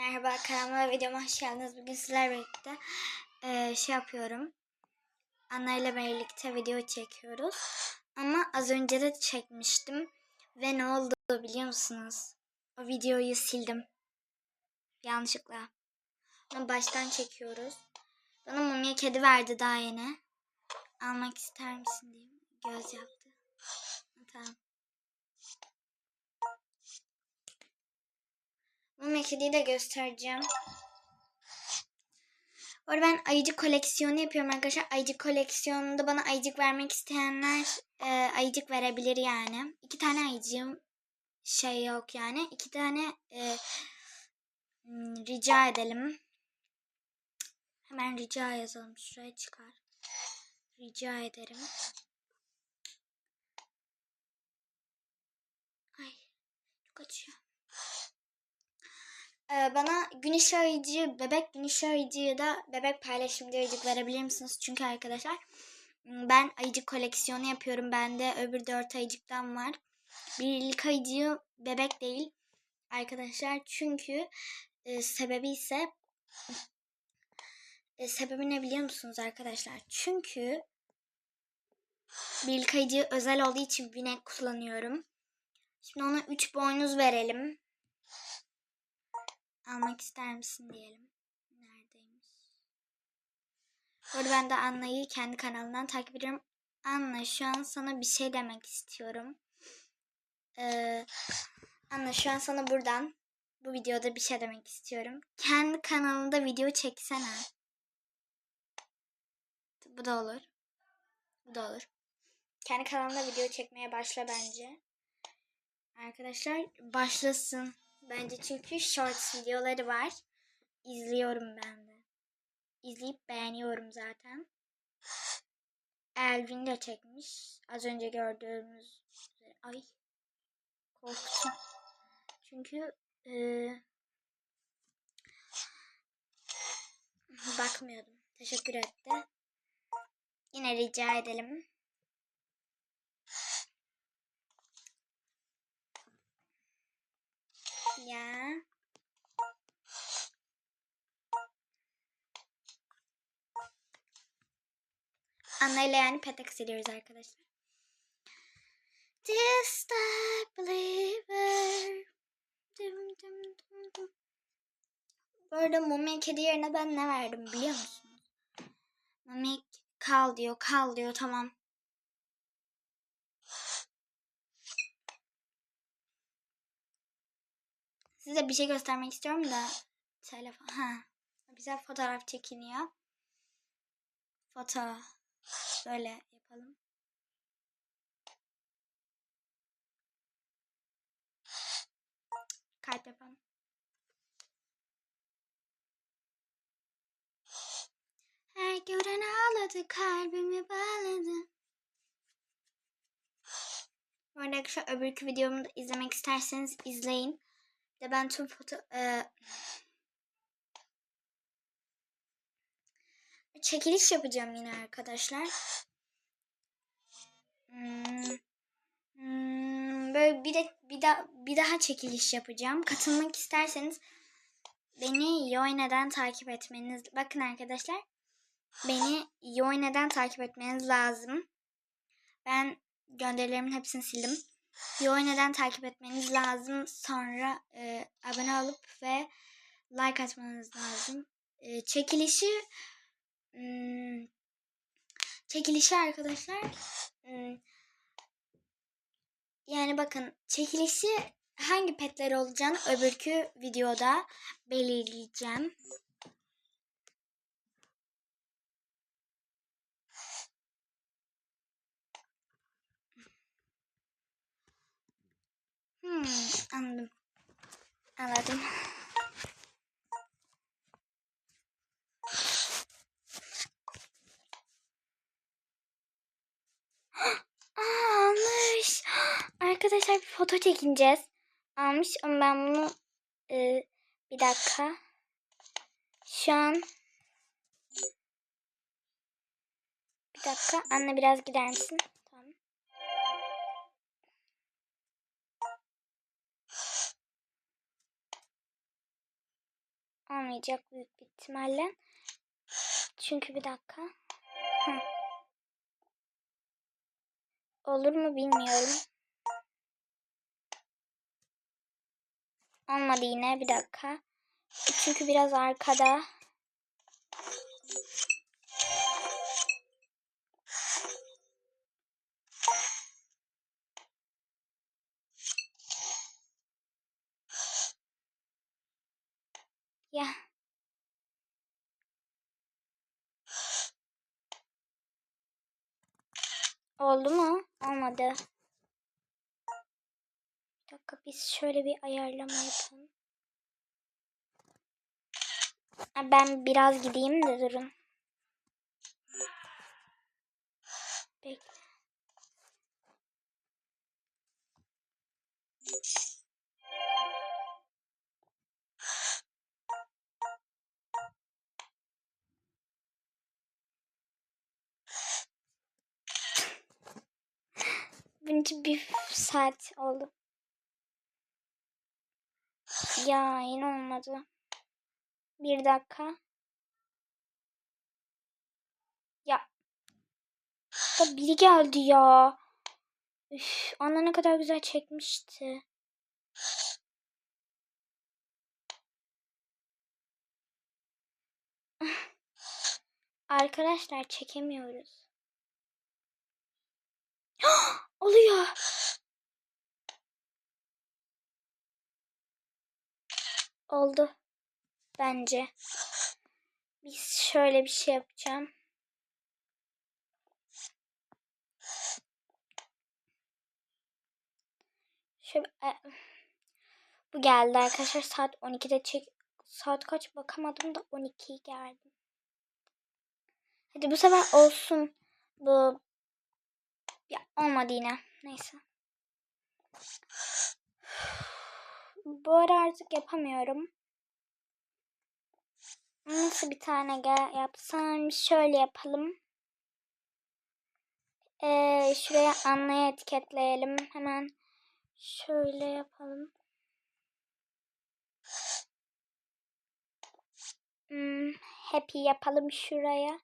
Merhaba kanalıma videoma hoş geldiniz. Bugün sizlerle birlikte eee, şey yapıyorum. Anna ile birlikte video çekiyoruz. Ama az önce de çekmiştim. Ve ne oldu biliyor musunuz? O videoyu sildim. Yanlışlıkla. Onu baştan çekiyoruz. Bana mumya kedi verdi daha yeni. Almak ister misin diye göz yaptı. Tamam. Mumya kediyi de göstereceğim. Bu arada ben ayıcık koleksiyonu yapıyorum arkadaşlar. Ayıcık koleksiyonunda bana ayıcık vermek isteyenler e, ayıcık verebilir yani. İki tane ayıcığım şey yok yani. İki tane e, hmm, rica edelim. Hemen rica yazalım. Şuraya çıkar. Rica ederim. Ay çok acıyor. Ee, bana güneş arayıcı, bebek güneş arayıcı da bebek paylaşımcı ayıcık verebilir misiniz? Çünkü arkadaşlar ben ayıcık koleksiyonu yapıyorum. Bende öbür dört ayıcıktan var. Birlik ayıcığı bebek değil arkadaşlar. Çünkü e, sebebi ise e, sebebi ne biliyor musunuz arkadaşlar? Çünkü birlik ayıcığı özel olduğu için binek kullanıyorum. Şimdi ona 3 boynuz verelim. Almak ister misin diyelim. Neredeymiş? Bu arada ben de Anna'yı kendi kanalından takip ediyorum. Anna şu an sana bir şey demek istiyorum. Ee, Anna şu an sana buradan bu videoda bir şey demek istiyorum. Kendi kanalında video çeksene. Bu da olur. Bu da olur. Kendi kanalında video çekmeye başla bence. Arkadaşlar başlasın. Bence çünkü shorts videoları var. İzliyorum ben de. İzleyip beğeniyorum zaten. Elvin de çekmiş. Az önce gördüğümüz üzere. Ay. Korktum. Çünkü e, bakmıyordum. Teşekkür etti. Yine rica edelim. Ya. Anna ile yani petek siliyoruz arkadaşlar. This believer. Dım dım dım dım. Bu arada mumya kedi yerine ben ne verdim biliyor musunuz? Mumya kal diyor, kal diyor tamam. Size bir şey göstermek istiyorum da telefon ha bize fotoğraf çekiniyor. Foto böyle yapalım. Kalp yapalım. Her gören ağladı kalbimi bağladı. Bu arada öbürkü videomu da izlemek isterseniz izleyin. De ben tüm foto... E, çekiliş yapacağım yine arkadaşlar. Hmm, hmm, böyle bir de bir daha bir daha çekiliş yapacağım. Katılmak isterseniz beni Yoyna'dan takip etmeniz. Bakın arkadaşlar. Beni Yoyna'dan takip etmeniz lazım. Ben gönderilerimin hepsini sildim. Yoyna'dan takip etmeniz lazım. Sonra e, abone olup ve like atmanız lazım. E, çekilişi hmm, çekilişi arkadaşlar hmm, yani bakın çekilişi hangi petler olacağını öbürkü videoda belirleyeceğim. Hmm, anladım. Anladım. Almış. Arkadaşlar bir foto çekineceğiz. Almış ama ben bunu e, bir dakika. Şu an bir dakika. Anne biraz gider misin? Olmayacak büyük bir ihtimalle. Çünkü bir dakika. Hı. Olur mu bilmiyorum. Olmadı yine bir dakika. Çünkü biraz arkada. Oldu mu? Olmadı. Bir dakika biz şöyle bir ayarlama yapalım. Ben biraz gideyim de durun. Bekle. Bence bir saat oldu. Ya yine olmadı. Bir dakika. Ya. Da biri geldi ya. Üf, ana ne kadar güzel çekmişti. Arkadaşlar çekemiyoruz. Oluyor. Oldu. Bence. Biz şöyle bir şey yapacağım. Şöyle, e, bu geldi arkadaşlar saat 12'de çek saat kaç bakamadım da 12 geldi. Hadi bu sefer olsun. Bu ya olmadı yine. Neyse. Bu ara artık yapamıyorum. Nasıl bir tane yapsam? Şöyle yapalım. Ee, şuraya anlaya etiketleyelim. Hemen şöyle yapalım. Hmm, happy yapalım şuraya.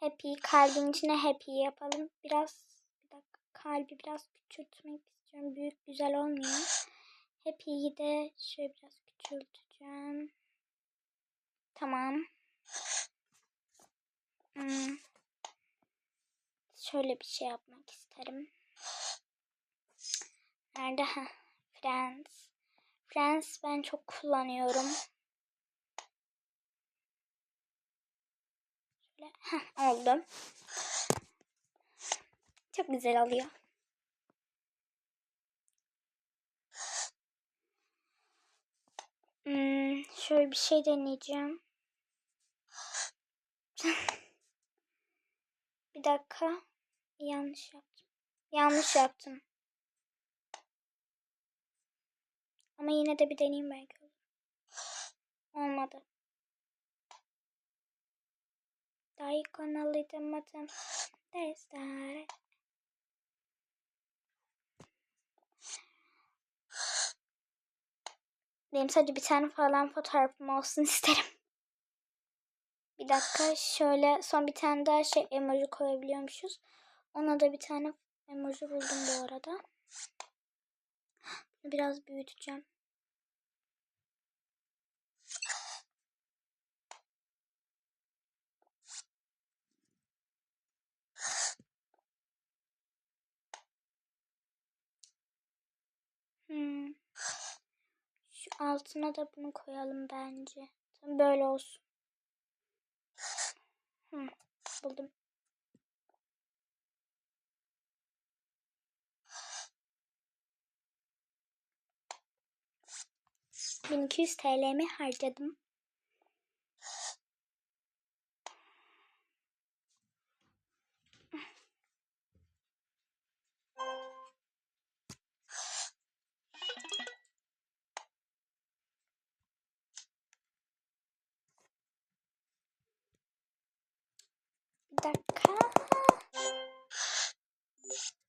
Happy kalbin içine happy yapalım. Biraz kalbi biraz küçültmek istiyorum. Büyük güzel olmuyor. Happy'yi de şöyle biraz küçülteceğim. Tamam. Hmm. Şöyle bir şey yapmak isterim. Nerede? Ha, Friends. Friends ben çok kullanıyorum. Şöyle. Heh, oldu. Çok güzel oluyor. Hmm, şöyle bir şey deneyeceğim. bir dakika. Yanlış yaptım. Yanlış yaptım. Ama yine de bir deneyeyim belki. Olmadı. Dai kanalıydım adım. Destare. Benim sadece bir tane falan fotoğrafım olsun isterim. Bir dakika şöyle son bir tane daha şey emoji koyabiliyormuşuz. Ona da bir tane emoji buldum bu arada. Biraz büyüteceğim. Hmm. Altına da bunu koyalım bence. Tam böyle olsun. Hmm. Buldum. Bin iki yüz TL'mi harcadım. Dakika.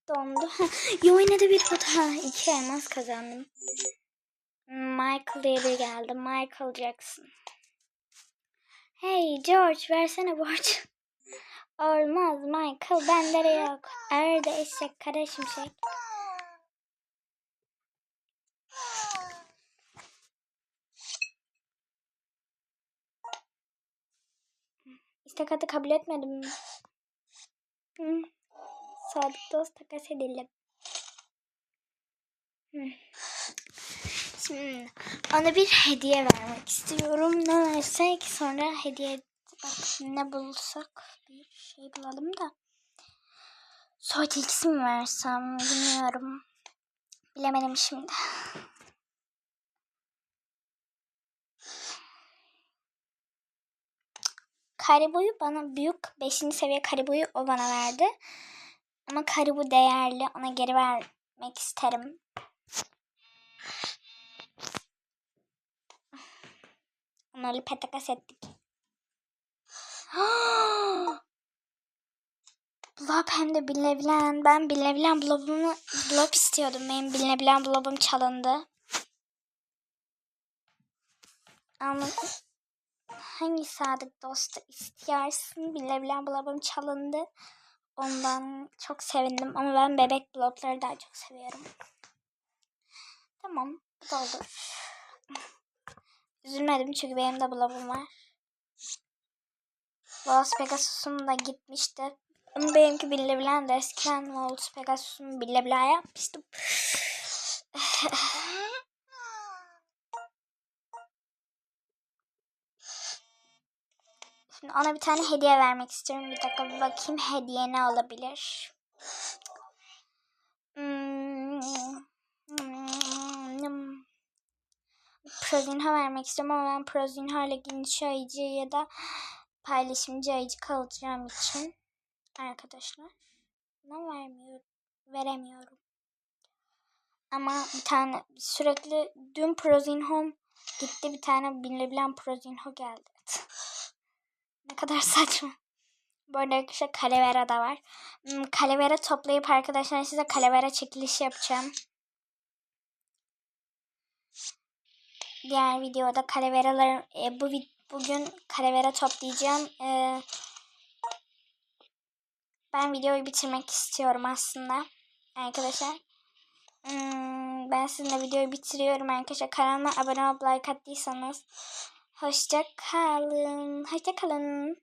Dondu. Yo yine de bir foto. İki elmas kazandım. Michael diye biri geldi. Michael Jackson. Hey George versene borç. Olmaz Michael bende de yok. Arada eşek kara şimşek. İstek hattı kabul etmedim. Hı. Sadık dost takas edelim. Şimdi ona bir hediye vermek istiyorum. Ne versek sonra hediye bak ne bulsak bir şey bulalım da. Soy tilkisi mi versem bilmiyorum. Bilemedim şimdi. Karibuyu bana büyük 5. seviye karibuyu o bana verdi. Ama karibu değerli ona geri vermek isterim. Onları patakas ettik. Blob hem de bilebilen. Ben bilebilen blobumu blob istiyordum. Benim bilebilen blobum çalındı. Ama hangi sadık dostu istiyorsun? Bilebilen blobum çalındı. Ondan çok sevindim ama ben bebek blobları daha çok seviyorum. Tamam, bu da olur. Üzülmedim çünkü benim de blobum var. Los Pegasus'um da gitmişti. Ama benimki bilebilen de eskiden Los Pegasus'um bilebilen yapmıştım. Ona bir tane hediye vermek istiyorum. Bir dakika bir bakayım hediye ne olabilir. Prozinha vermek istiyorum ama ben Prozinha ile geniş ya da paylaşımcı ayıcı kalacağım için arkadaşlar buna vermiyorum. Veremiyorum. Ama bir tane sürekli dün Prozinho gitti bir tane bilebilen Prozinho geldi. Ne kadar saçma. Bu arada arkadaşlar Calavera da var. Hmm, Calavera toplayıp arkadaşlar size Calavera çekilişi yapacağım. Diğer videoda Calavera'ların e, bu bugün Calavera toplayacağım. E, ben videoyu bitirmek istiyorum aslında. Arkadaşlar. Hmm, ben sizinle videoyu bitiriyorum arkadaşlar. Kanalıma abone olup like attıysanız hoşça kalın. Hoşça kalın.